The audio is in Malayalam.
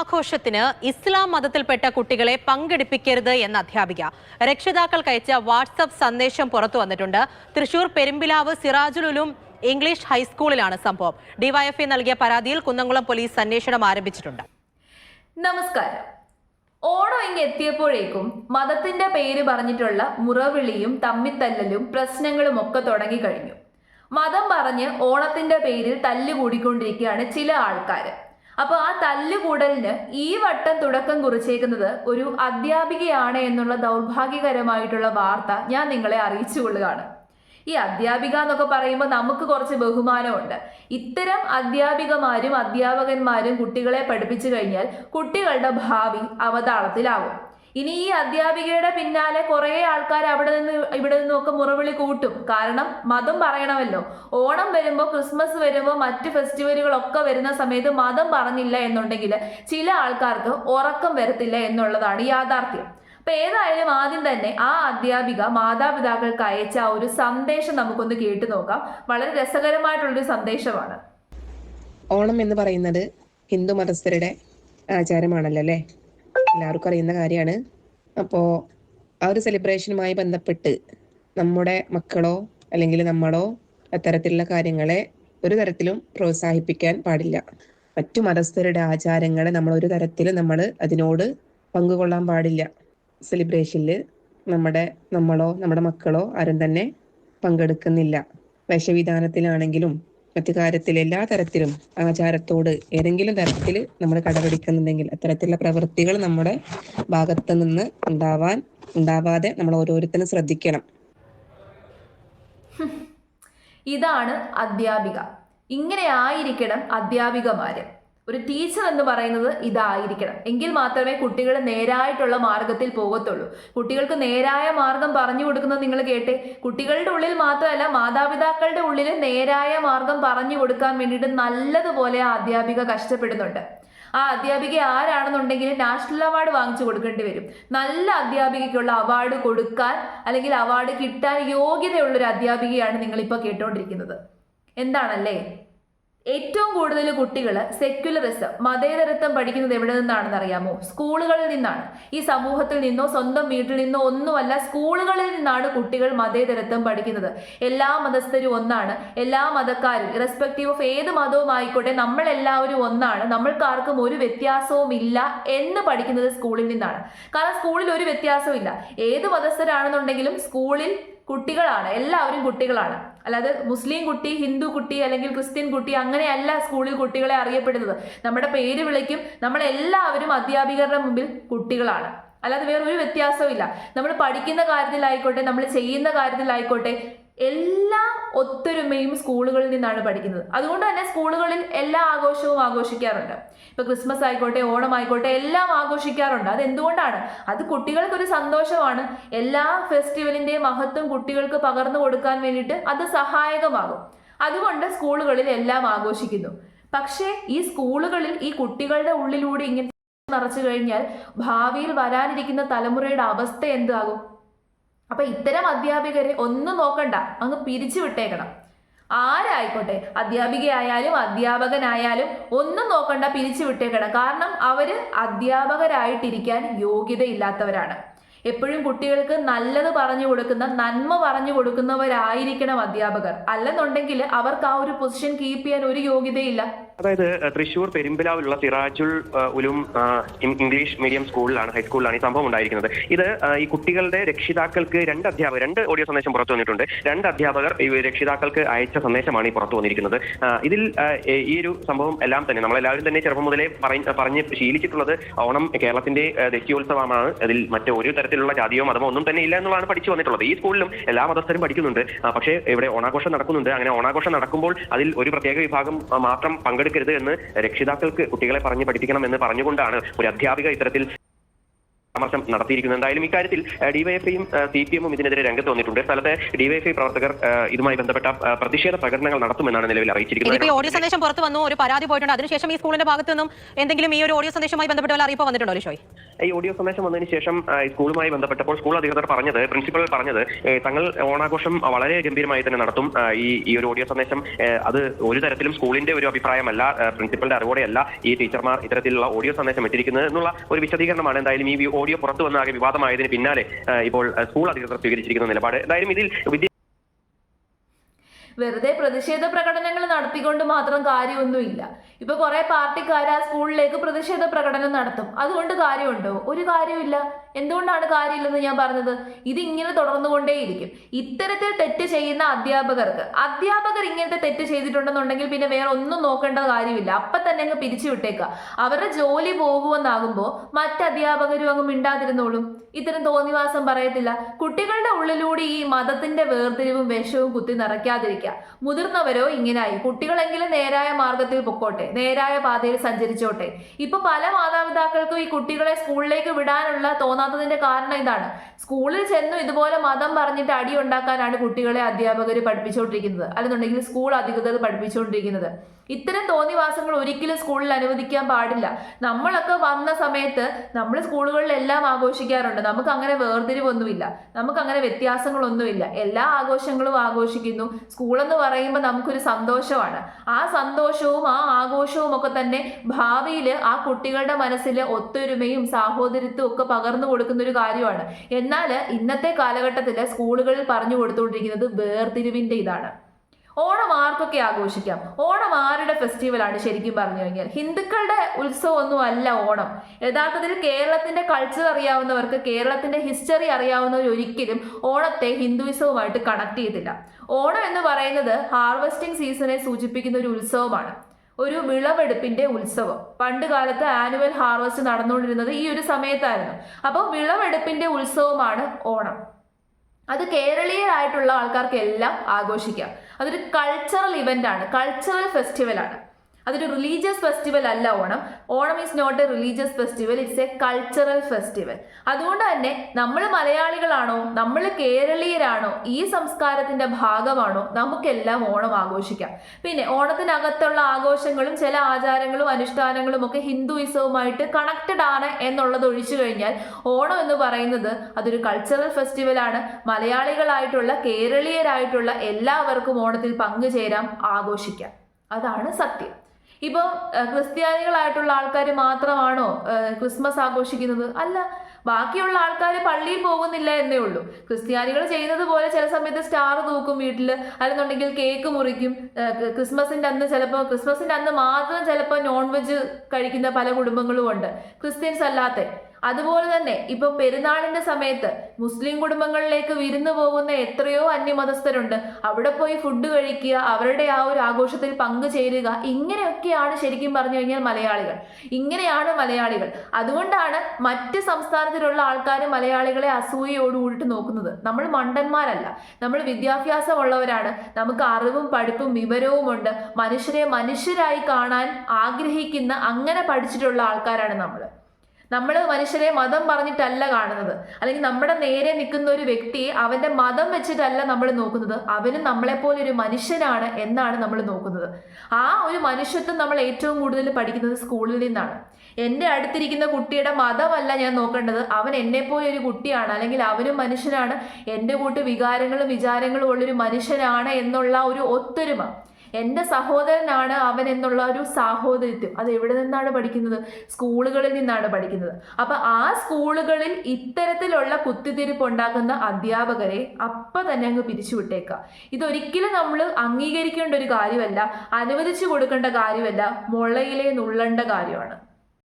ഓണാഘോഷത്തിന് ഇസ്ലാം മതത്തിൽപ്പെട്ട കുട്ടികളെ പങ്കെടുപ്പിക്കരുത് എന്ന അധ്യാപിക. രക്ഷിതാക്കൾക്ക് അയച്ച വാട്സപ്പ് സന്ദേശം പുറത്തു വന്നിട്ടുണ്ട്. തൃശൂർ പെരുമ്പിലാവ് സിറാജുലുലും ഇംഗ്ലീഷ് ഹൈസ്കൂളിലാണ് സംഭവം. ഡിവൈഎഫ്ഐ നൽകിയ പരാതിയിൽ കുന്നംകുളം പോലീസ് അന്വേഷണം ആരംഭിച്ചിട്ടുണ്ട്. നമസ്കാരം. ഓണം ഇങ്ങ് എത്തിയപ്പോഴേക്കും മതത്തിന്റെ പേര് പറഞ്ഞിട്ടുള്ള മുറവിളിയും തമ്മിത്തല്ലലും പ്രശ്നങ്ങളും ഒക്കെ തുടങ്ങിക്കഴിഞ്ഞു. മതം പറഞ്ഞ് ഓണത്തിന്റെ പേരിൽ തല്ലുകൂടിക്കൊണ്ടിരിക്കുകയാണ് ചില ആൾക്കാർ അപ്പൊ ആ തല്ലുകൂടലിന് ഈ വട്ടം തുടക്കം കുറിച്ചേക്കുന്നത് ഒരു അധ്യാപികയാണ് എന്നുള്ള ദൗർഭാഗ്യകരമായിട്ടുള്ള വാർത്ത ഞാൻ നിങ്ങളെ അറിയിച്ചു കൊള്ളുകയാണ് ഈ അധ്യാപിക എന്നൊക്കെ പറയുമ്പോൾ നമുക്ക് കുറച്ച് ബഹുമാനമുണ്ട്. ഇത്തരം അധ്യാപികമാരും അധ്യാപകന്മാരും കുട്ടികളെ പഠിപ്പിച്ചു കഴിഞ്ഞാൽ കുട്ടികളുടെ ഭാവി അവതാളത്തിലാകും ഇനി ഈ അധ്യാപികയുടെ പിന്നാലെ കുറേ ആൾക്കാർ അവിടെ നിന്ന് ഇവിടെ നിന്നൊക്കെ മുറവിളി കൂട്ടും. കാരണം മതം പറയണമല്ലോ. ഓണം വരുമ്പോൾ ക്രിസ്മസ് വരുമ്പോൾ മറ്റ് ഫെസ്റ്റിവലുകളൊക്കെ വരുന്ന സമയത്ത് മതം പറഞ്ഞില്ല എന്നുണ്ടെങ്കിൽ ചില ആൾക്കാർക്ക് ഉറക്കം വരത്തില്ല എന്നുള്ളതാണ് യാഥാർത്ഥ്യം. അപ്പൊ ഏതായാലും ആദ്യം തന്നെ ആ അധ്യാപിക മാതാപിതാക്കൾക്ക് അയച്ച ആ ഒരു സന്ദേശം നമുക്കൊന്ന് കേട്ടു നോക്കാം. വളരെ രസകരമായിട്ടുള്ളൊരു സന്ദേശമാണ്. ഓണം എന്ന് പറയുന്നത് ഹിന്ദു മതസ്ഥരുടെ ആചാരമാണല്ലോ അല്ലേ? എല്ലാവർക്കും അറിയുന്ന കാര്യമാണ്. അപ്പോ ആ ഒരു സെലിബ്രേഷനുമായി ബന്ധപ്പെട്ട് നമ്മുടെ മക്കളോ അല്ലെങ്കിൽ നമ്മളോ അത്തരത്തിലുള്ള കാര്യങ്ങളെ ഒരു തരത്തിലും പ്രോത്സാഹിപ്പിക്കാൻ പാടില്ല. മറ്റു മതസ്ഥരുടെ ആചാരങ്ങളെ നമ്മൾ ഒരു തരത്തിലും നമ്മൾ അതിനോട് പങ്കുകൊള്ളാൻ പാടില്ല. സെലിബ്രേഷനിൽ നമ്മുടെ നമ്മളോ നമ്മുടെ മക്കളോ ആരും തന്നെ പങ്കെടുക്കുന്നില്ല. വേഷവിധാനത്തിലാണെങ്കിലും മറ്റു കാര്യത്തിൽ എല്ലാ തരത്തിലും ആചാരത്തോട് ഏതെങ്കിലും തരത്തിൽ നമ്മൾ കടപിടിക്കുന്നുണ്ടെങ്കിൽ അത്തരത്തിലുള്ള പ്രവൃത്തികൾ നമ്മുടെ ഭാഗത്ത് നിന്ന് ഉണ്ടാവാൻ ഉണ്ടാവാതെ നമ്മൾ ഓരോരുത്തരും ശ്രദ്ധിക്കണം. ഇതാണ് അധ്യാപിക. ഇങ്ങനെ ആയിരിക്കണം അധ്യാപികമാര്. ഒരു ടീച്ചർ എന്ന് പറയുന്നത് ഇതായിരിക്കണം. എങ്കിൽ മാത്രമേ കുട്ടികൾ നേരായിട്ടുള്ള മാർഗത്തിൽ പോകത്തുള്ളൂ. കുട്ടികൾക്ക് നേരായ മാർഗം പറഞ്ഞു കൊടുക്കുന്നത് നിങ്ങൾ കേട്ടെ. കുട്ടികളുടെ ഉള്ളിൽ മാത്രമല്ല മാതാപിതാക്കളുടെ ഉള്ളിൽ നേരായ മാർഗം പറഞ്ഞു കൊടുക്കാൻ വേണ്ടിയിട്ട് നല്ലതുപോലെ ആ അധ്യാപിക കഷ്ടപ്പെടുന്നുണ്ട്. ആ അധ്യാപിക ആരാണെന്നുണ്ടെങ്കിൽ നാഷണൽ അവാർഡ് വാങ്ങിച്ചു കൊടുക്കേണ്ടി വരും. നല്ല അധ്യാപികയ്ക്കുള്ള അവാർഡ് കൊടുക്കാൻ അല്ലെങ്കിൽ അവാർഡ് കിട്ടാൻ യോഗ്യതയുള്ളൊരു അധ്യാപികയാണ് നിങ്ങളിപ്പോൾ കേട്ടുകൊണ്ടിരിക്കുന്നത് എന്താണല്ലേ? ഏറ്റവും കൂടുതൽ കുട്ടികൾ സെക്യുലറിസം മതേതരത്വം പഠിക്കുന്നത് എവിടെ നിന്നാണെന്ന് അറിയാമോ? സ്കൂളുകളിൽ നിന്നാണ്. ഈ സമൂഹത്തിൽ നിന്നോ സ്വന്തം വീട്ടിൽ നിന്നോ ഒന്നുമല്ല സ്കൂളുകളിൽ നിന്നാണ് കുട്ടികൾ മതേതരത്വം പഠിക്കുന്നത്. എല്ലാ മതസ്ഥരും ഒന്നാണ്. എല്ലാ മതക്കാരും ഇറസ്പെക്റ്റീവ് ഓഫ് ഏത് മതവും ആയിക്കോട്ടെ നമ്മളെല്ലാവരും ഒന്നാണ്. നമ്മൾക്കാർക്കും ഒരു വ്യത്യാസവും ഇല്ല എന്ന് പഠിക്കുന്നത് സ്കൂളിൽ നിന്നാണ്. കാരണം സ്കൂളിൽ ഒരു വ്യത്യാസവും ഇല്ല. ഏത് മതസ്ഥരാണെന്നുണ്ടെങ്കിലും സ്കൂളിൽ കുട്ടികളാണ്. എല്ലാവരും കുട്ടികളാണ്. അല്ലാതെ മുസ്ലിം കുട്ടി ഹിന്ദു കുട്ടി അല്ലെങ്കിൽ ക്രിസ്ത്യൻ കുട്ടി അങ്ങനെയല്ല സ്കൂളിൽ കുട്ടികളെ അറിയപ്പെടുന്നത്. നമ്മുടെ പേര് വിളിക്കും. നമ്മളെല്ലാവരും അധ്യാപികരുടെ മുമ്പിൽ കുട്ടികളാണ്. അല്ലാതെ വേറെ ഒരു വ്യത്യാസവും ഇല്ല നമ്മൾ പഠിക്കുന്ന കാര്യത്തിലായിക്കോട്ടെ നമ്മൾ ചെയ്യുന്ന കാര്യത്തിലായിക്കോട്ടെ എല്ലാ ഒത്തൊരുമയും സ്കൂളുകളിൽ നിന്നാണ് പഠിക്കുന്നത്. അതുകൊണ്ട് തന്നെ സ്കൂളുകളിൽ എല്ലാ ആഘോഷവും ആഘോഷിക്കാറുണ്ട്. ഇപ്പൊ ക്രിസ്മസ് ആയിക്കോട്ടെ ഓണം ആയിക്കോട്ടെ എല്ലാം ആഘോഷിക്കാറുണ്ട്. അത് എന്തുകൊണ്ടാണ് അത് കുട്ടികൾക്കൊരു സന്തോഷമാണ്. എല്ലാ ഫെസ്റ്റിവലിന്റെയും മഹത്വം കുട്ടികൾക്ക് പകർന്നു കൊടുക്കാൻ വേണ്ടിയിട്ട് അത് സഹായകമാകും. അതുകൊണ്ട് സ്കൂളുകളിൽ എല്ലാം ആഘോഷിക്കുന്നു. പക്ഷേ ഈ സ്കൂളുകളിൽ ഈ കുട്ടികളുടെ ഉള്ളിലൂടെ ഇങ്ങനെ നിറച്ചു കഴിഞ്ഞാൽ ഭാവിയിൽ വരാനിരിക്കുന്ന തലമുറയുടെ അവസ്ഥ എന്താകും അപ്പൊ ഇത്തരം അധ്യാപകരെ ഒന്നും നോക്കണ്ട. അങ്ങ് പിരിച്ചു വിട്ടേക്കണം. ആരായിക്കോട്ടെ? അധ്യാപികയായാലും അധ്യാപകനായാലും ഒന്നും നോക്കണ്ട പിരിച്ചു വിട്ടേക്കണം. കാരണം അവർ അധ്യാപകരായിട്ടിരിക്കാൻ യോഗ്യതയില്ലാത്തവരാണ്. എപ്പോഴും കുട്ടികൾക്ക് നല്ലത് പറഞ്ഞു കൊടുക്കുന്ന നന്മ പറഞ്ഞു കൊടുക്കുന്നവരായിരിക്കണം അധ്യാപകർ. അല്ലെന്നുണ്ടെങ്കിൽ അവർക്ക് ആ ഒരു പൊസിഷൻ കീപ്പ് ചെയ്യാൻ ഒരു യോഗ്യതയില്ല. അതായത് തൃശൂർ പെരുമ്പിലാവിലുള്ള സിറാജുൽ ഉലും ഇംഗ്ലീഷ് മീഡിയം സ്കൂളിലാണ് ഹൈസ്കൂളിലാണ് ഈ സംഭവം ഉണ്ടായിരിക്കുന്നത്. ഇത് ഈ കുട്ടികളുടെ രക്ഷിതാക്കൾക്ക് രണ്ട് അധ്യാപകർ രണ്ട് ഓഡിയോ സന്ദേശം പുറത്തു വന്നിട്ടുണ്ട്. രണ്ട് അധ്യാപകർ ഈ രക്ഷിതാക്കൾക്ക് അയച്ച സന്ദേശമാണ് ഈ പുറത്തു വന്നിരിക്കുന്നത്. ഇതിൽ ഈ- ഒരു സംഭവം എല്ലാം തന്നെ നമ്മളെല്ലാവരും തന്നെ ചെറുപ്പം മുതലേ പറഞ്ഞ് ശീലിച്ചിട്ടുള്ളത് ഓണം കേരളത്തിന്റെ ദേശീയോത്സവമാണ് അതിൽ മറ്റു ഒരു തരത്തിലുള്ള ജാതിയോ മതമോ ഒന്നും തന്നെ ഇല്ല എന്നുള്ളതാണ് പഠിച്ചു വന്നിട്ടുള്ളത്. ഈ സ്കൂളിലും എല്ലാ മതസ്ഥരും പഠിക്കുന്നുണ്ട്. പക്ഷേ ഇവിടെ ഓണാഘോഷം നടക്കുന്നുണ്ട്. അങ്ങനെ ഓണാഘോഷം നടക്കുമ്പോൾ അതിൽ ഒരു പ്രത്യേക വിഭാഗം മാത്രം മാത്രം പങ്കെടുക്കരുത് എന്ന് രക്ഷിതാക്കൾക്ക് കുട്ടികളെ പറഞ്ഞ് പഠിപ്പിക്കണം എന്ന് പറഞ്ഞുകൊണ്ടാണ് ഒരു അധ്യാപിക ഇത്തരത്തിൽ പരാമർശം നടത്തിയിരിക്കുന്നത് എന്തായാലും ഇക്കാര്യത്തിൽ ഡിവൈഎഫ്ഐയും സി പി എമ്മും ഇതിനെതിരെ രംഗത്ത് വന്നിട്ടുണ്ട്. സ്ഥലത്തെ ഡിവൈഎഫ്ഐ പ്രവർത്തകർ ഇതുമായി ബന്ധപ്പെട്ട പ്രതിഷേധ പ്രകടനങ്ങൾ നടത്തുമെന്നാണ് നിലവിൽ അറിയിച്ചിരിക്കുന്നത്. ഓഡിയോ സന്ദേശം പുറത്തു വന്നു ഒരു പരാതി പോയിട്ടുണ്ട്. അതിനുശേഷം ഈ സ്കൂളിന്റെ ഭാഗത്തു നിന്നും എന്തെങ്കിലും ഈ ഒരു ഓഡിയോ സന്ദേശമായി ബന്ധപ്പെട്ട വല്ല അറിയിപ്പ് വന്നിട്ടുണ്ടോ ലിഷോയ് ഈ ഓഡിയോ സന്ദേശം വന്നതിന് ശേഷം സ്കൂളുമായി ബന്ധപ്പെട്ടപ്പോൾ സ്കൂൾ അധികൃതർ പറഞ്ഞത് പ്രിൻസിപ്പൽ പറഞ്ഞത് തങ്ങൾ ഓണാഘോഷം വളരെ ഗംഭീരമായി തന്നെ നടത്തും. ഈ ഈ ഒരു ഓഡിയോ സന്ദേശം അത് ഒരു തരത്തിലും സ്കൂളിന്റെ ഒരു അഭിപ്രായമല്ല പ്രിൻസിപ്പലിന്റെ അറിവോടെയല്ല ഈ ടീച്ചർമാർ ഇത്തരത്തിലുള്ള ഓഡിയോ സന്ദേശം ഇട്ടിരിക്കുന്നത് എന്നുള്ള ഒരു വിശദീകരണമാണ് എന്തായാലും ഈ ഓഡിയോ പുറത്തു വന്ന ആകെ വിവാദമായതിന് പിന്നാലെ ഇപ്പോൾ സ്കൂൾ അധികൃതർ സ്വീകരിച്ചിരിക്കുന്ന നിലപാട്. എന്തായാലും ഇതിൽ വെറുതെ പ്രതിഷേധ പ്രകടനങ്ങൾ നടത്തിക്കൊണ്ട് മാത്രം കാര്യമൊന്നുമില്ല. ഇപ്പൊ കുറെ പാർട്ടിക്കാർ ആ സ്കൂളിലേക്ക് പ്രതിഷേധ പ്രകടനം നടത്തും. അതുകൊണ്ട് കാര്യമുണ്ടോ? ഒരു കാര്യമില്ല എന്തുകൊണ്ടാണ് കാര്യമില്ലെന്ന് ഞാൻ പറഞ്ഞത്? ഇതിങ്ങനെ തുടർന്നുകൊണ്ടേയിരിക്കും. ഇത്തരത്തിൽ തെറ്റ് ചെയ്യുന്ന അധ്യാപകർക്ക് അധ്യാപകർ ഇങ്ങനത്തെ തെറ്റ് ചെയ്തിട്ടുണ്ടെന്നുണ്ടെങ്കിൽ പിന്നെ വേറെ ഒന്നും നോക്കേണ്ട കാര്യമില്ല. അപ്പൊ തന്നെ അങ്ങ് പിരിച്ചു വിട്ടേക്കുക. അവരുടെ ജോലി പോകുമെന്നാകുമ്പോൾ മറ്റ് അധ്യാപകരും അങ്ങ് മിണ്ടാതിരുന്നോളും. ഇത്തരം തോന്നിവാസം പറയത്തില്ല. കുട്ടികളുടെ ഉള്ളിലൂടെ ഈ മതത്തിന്റെ വേർതിരിവും വിഷവും കുത്തി നിറയ്ക്കാതിരിക്കുക. മുതിർന്നവരോ ഇങ്ങനായി. കുട്ടികളെങ്കിലും നേരായ മാർഗത്തിൽ പൊക്കോട്ടെ. നേരായ പാതയിൽ സഞ്ചരിച്ചോട്ടെ. ഇപ്പൊ പല മാതാപിതാക്കൾക്കും ഈ കുട്ടികളെ സ്കൂളിലേക്ക് വിടാനുള്ള തോന്നാത്തതിന്റെ കാരണം ഇതാണ്. സ്കൂളിൽ ചെന്നു ഇതുപോലെ മതം പറഞ്ഞിട്ട് അടി ഉണ്ടാക്കാനാണ് കുട്ടികളെ അധ്യാപകർ പഠിപ്പിച്ചുകൊണ്ടിരിക്കുന്നത് അല്ലെന്നുണ്ടെങ്കിൽ സ്കൂൾ അധികൃതർ പഠിപ്പിച്ചുകൊണ്ടിരിക്കുന്നത് ഇത്തരം തോന്നിവാസങ്ങൾ ഒരിക്കലും സ്കൂളിൽ അനുവദിക്കാൻ പാടില്ല. നമ്മളൊക്കെ വന്ന സമയത്ത് നമ്മൾ സ്കൂളുകളിലെല്ലാം ആഘോഷിക്കാറുണ്ട്. നമുക്ക് അങ്ങനെ വേർതിരിവൊന്നുമില്ല. നമുക്ക് അങ്ങനെ വ്യത്യാസങ്ങളൊന്നുമില്ല. എല്ലാ ആഘോഷങ്ങളും ആഘോഷിക്കുന്നു. സ്കൂളെന്ന് പറയുമ്പോൾ നമുക്കൊരു സന്തോഷമാണ്. ആ സന്തോഷവും ആ ആഘോഷവും ഒക്കെ തന്നെ ഭാവിയിൽ ആ കുട്ടികളുടെ മനസ്സിൽ ഒത്തൊരുമയും സാഹോദര്യത്തും ഒക്കെ പകർന്നു കൊടുക്കുന്ന ഒരു കാര്യമാണ്. എന്നാൽ ഇന്നത്തെ കാലഘട്ടത്തിൽ സ്കൂളുകളിൽ പറഞ്ഞു കൊടുത്തുകൊണ്ടിരിക്കുന്നത് വേർതിരിവിന്റെ ഇതാണ്. ഓണം ആർക്കൊക്കെ ആഘോഷിക്കാം? ഓണം ആരുടെ ഫെസ്റ്റിവലാണ് ശരിക്കും പറഞ്ഞു കഴിഞ്ഞാൽ? ഹിന്ദുക്കളുടെ ഉത്സവമൊന്നും അല്ല ഓണം. യഥാർത്ഥത്തിൽ കേരളത്തിന്റെ കൾച്ചർ അറിയാവുന്നവർക്ക് കേരളത്തിന്റെ ഹിസ്റ്ററി അറിയാവുന്നവർ ഒരിക്കലും ഓണത്തെ ഹിന്ദുവിസവുമായിട്ട് കണക്ട് ചെയ്തില്ല. ഓണം എന്ന് പറയുന്നത് ഹാർവസ്റ്റിംഗ് സീസണെ സൂചിപ്പിക്കുന്ന ഒരു ഉത്സവമാണ്. ഒരു വിളവെടുപ്പിന്റെ ഉത്സവം. പണ്ട് കാലത്ത് ആനുവൽ ഹാർവസ്റ്റ് നടന്നുകൊണ്ടിരുന്നത് ഈ ഒരു സമയത്തായിരുന്നു. അപ്പോൾ വിളവെടുപ്പിന്റെ ഉത്സവമാണ് ഓണം. അത് കേരളീയരായിട്ടുള്ള ആൾക്കാർക്ക് എല്ലാം ആഘോഷിക്കാം. അതൊരു കൾച്ചറൽ ഇവന്റ് ആണ്. കൾച്ചറൽ ഫെസ്റ്റിവൽ ആണ്. അതൊരു റിലീജിയസ് ഫെസ്റ്റിവൽ അല്ല Onam. Onam is not a religious festival it's a cultural festival അതുകൊണ്ട് തന്നെ നമ്മൾ മലയാളികളാണോ നമ്മൾ കേരളീയരാണോ ഈ സംസ്കാരത്തിന്റെ ഭാഗമാണോ നമുക്കെല്ലാം ഓണം ആഘോഷിക്കാം. പിന്നെ ഓണത്തിനകത്തുള്ള ആഘോഷങ്ങളും ചില ആചാരങ്ങളും അനുഷ്ഠാനങ്ങളും ഒക്കെ ഹിന്ദുയിസവുമായിട്ട് കണക്റ്റഡ് ആണ് എന്നുള്ളത് ഒഴിച്ചു കഴിഞ്ഞാൽ ഓണം എന്ന് പറയുന്നത് അതൊരു കൾച്ചറൽ ഫെസ്റ്റിവൽ ആണ്. മലയാളികളായിട്ടുള്ള കേരളീയരായിട്ടുള്ള എല്ലാവർക്കും ഓണത്തിൽ പങ്കുചേരാം ആഘോഷിക്കാം. അതാണ് സത്യം. ഇപ്പോൾ ക്രിസ്ത്യാനികളായിട്ടുള്ള ആൾക്കാർ മാത്രമാണോ ക്രിസ്മസ് ആഘോഷിക്കുന്നത്? അല്ല. ബാക്കിയുള്ള ആൾക്കാർ പള്ളിയിൽ പോകുന്നില്ല എന്നേ ഉള്ളൂ. ക്രിസ്ത്യാനികൾ ചെയ്യുന്നത് പോലെ ചില സമയത്ത് സ്റ്റാർ തൂക്കും വീട്ടിൽ അല്ലെന്നുണ്ടെങ്കിൽ കേക്ക് മുറിക്കും. ക്രിസ്മസിന്റെ അന്ന് ചിലപ്പോൾ ക്രിസ്മസിന്റെ അന്ന് മാത്രം ചിലപ്പോൾ നോൺ വെജ് കഴിക്കുന്ന പല കുടുംബങ്ങളും ഉണ്ട്. ക്രിസ്ത്യൻസ് അല്ലാത്ത. അതുപോലെ തന്നെ ഇപ്പൊ പെരുന്നാളിന്റെ സമയത്ത് മുസ്ലിം കുടുംബങ്ങളിലേക്ക് വിരുന്നു പോകുന്ന എത്രയോ അന്യമതസ്ഥരുണ്ട്. അവിടെ പോയി ഫുഡ് കഴിക്കുക അവരുടെ ആ ഒരു ആഘോഷത്തിൽ പങ്കുചേരുക ഇങ്ങനെയൊക്കെയാണ് ശരിക്കും പറഞ്ഞു കഴിഞ്ഞാൽ മലയാളികൾ. ഇങ്ങനെയാണ് മലയാളികൾ. അതുകൊണ്ടാണ് മറ്റ് സംസ്ഥാനത്തിലുള്ള ആൾക്കാർ മലയാളികളെ അസൂയയോടുകൂടിട്ട് നോക്കുന്നത്. നമ്മൾ മണ്ടന്മാരല്ല. നമ്മൾ വിദ്യാഭ്യാസമുള്ളവരാണ്. നമുക്ക് അറിവും പഠിപ്പും വിവരവും ഉണ്ട് മനുഷ്യരെ മനുഷ്യരായി കാണാൻ ആഗ്രഹിക്കുന്ന അങ്ങനെ പഠിച്ചിട്ടുള്ള ആൾക്കാരാണ് നമ്മൾ നമ്മൾ മനുഷ്യരെ മതം പറഞ്ഞിട്ടല്ല കാണുന്നത്. അല്ലെങ്കിൽ നമ്മുടെ നേരെ നിൽക്കുന്ന ഒരു വ്യക്തിയെ അവന്റെ മതം വെച്ചിട്ടല്ല നമ്മൾ നോക്കുന്നത്. അവനും നമ്മളെപ്പോലെ ഒരു മനുഷ്യനാണ് എന്നാണ് നമ്മൾ നോക്കുന്നത്. ആ ഒരു മനുഷ്യത്വം നമ്മൾ ഏറ്റവും കൂടുതൽ പഠിക്കുന്നത് സ്കൂളിൽ നിന്നാണ്. എന്റെ അടുത്തിരിക്കുന്ന കുട്ടിയുടെ മതമല്ല ഞാൻ നോക്കേണ്ടത്. അവൻ എന്നെപ്പോലെ ഒരു കുട്ടിയാണ്. അല്ലെങ്കിൽ അവനും മനുഷ്യനാണ്. എന്റെ കൂട്ട് വികാരങ്ങളും വിചാരങ്ങളും ഉള്ളൊരു മനുഷ്യനാണ് എന്നുള്ള ഒരു ഒത്തൊരുമ. എന്റെ സഹോദരനാണ് അവൻ എന്നുള്ള ഒരു സാഹോദര്യത്വം. അത് എവിടെ നിന്നാണ് പഠിക്കുന്നത്? സ്കൂളുകളിൽ നിന്നാണ് പഠിക്കുന്നത്. അപ്പൊ ആ സ്കൂളുകളിൽ ഇത്തരത്തിലുള്ള കുത്തിത്തിരിപ്പ് ഉണ്ടാക്കുന്ന അധ്യാപകരെ അപ്പം തന്നെ അങ്ങ് പിരിച്ചുവിട്ടേക്കുക ഇതൊരിക്കലും നമ്മൾ അംഗീകരിക്കേണ്ട ഒരു കാര്യമല്ല അനുവദിച്ചു കൊടുക്കേണ്ട കാര്യമല്ല മുളയിലെ നുള്ളേണ്ട കാര്യമാണ്.